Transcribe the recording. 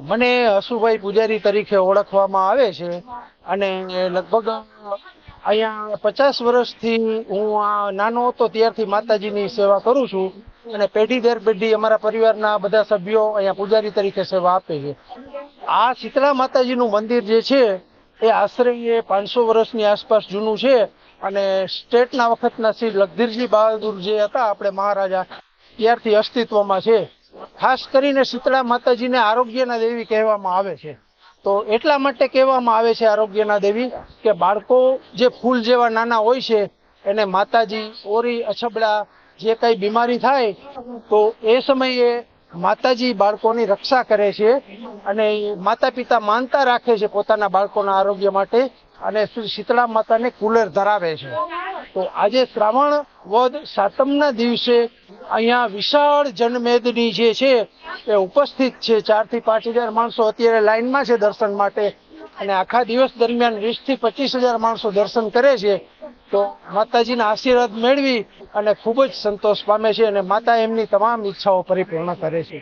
મને હસુભાઈ પૂજારી તરીકે ઓળખવામાં આવે છે અને લગભગ અહીંયા પચાસ વર્ષથી હું આ નાનો હતો ત્યારથી માતાજીની સેવા કરું છું અને પેઢી દર પેઢી અમારા પરિવારના બધા સભ્યો અહીંયા પૂજારી તરીકે સેવા આપે છે. આ શીતળા માતાજીનું મંદિર જે છે એ આશરે પાંચસો વર્ષની આસપાસ જૂનું છે અને સ્ટેટના વખતના શ્રી લગધીરજી બહાદુર જે હતા, આપણે મહારાજા, ત્યારથી અસ્તિત્વમાં છે. ખાસ કરીને શીતળા માતાજીને આરોગ્યના દેવી કહેવામાં આવે છે. તો એટલા માટે કહેવામાં આવે છે આરોગ્યના દેવી કે બાળકો જે ફૂલ જેવા નાના હોય છે, એને માતાજી, ઓરી, અછબડા, જે કઈ બીમારી થાય, તો એ સમયે માતાજી બાળકોની રક્ષા કરે છે અને માતા પિતા માનતા રાખે છે પોતાના બાળકોના આરોગ્ય માટે અને શીતળા માતાને કુલર ધરાવે છે. તો આજે શ્રાવણ વધ સાતમના દિવસે અહીંયા વિશાળ જનમેદની જે છે, એ ઉપસ્થિત છે. ચારથી પાંચ હજાર માણસો અત્યારે લાઇનમાં છે દર્શન માટે. અને આખા દિવસ દરમિયાન વીસથી પચીસ હજાર માણસો દર્શન કરે છે. તો માતાજીના આશીર્વાદ મેળવી અને ખૂબ જ સંતોષ પામે છે અને માતા એમની તમામ ઈચ્છાઓ પરિપૂર્ણ કરે છે.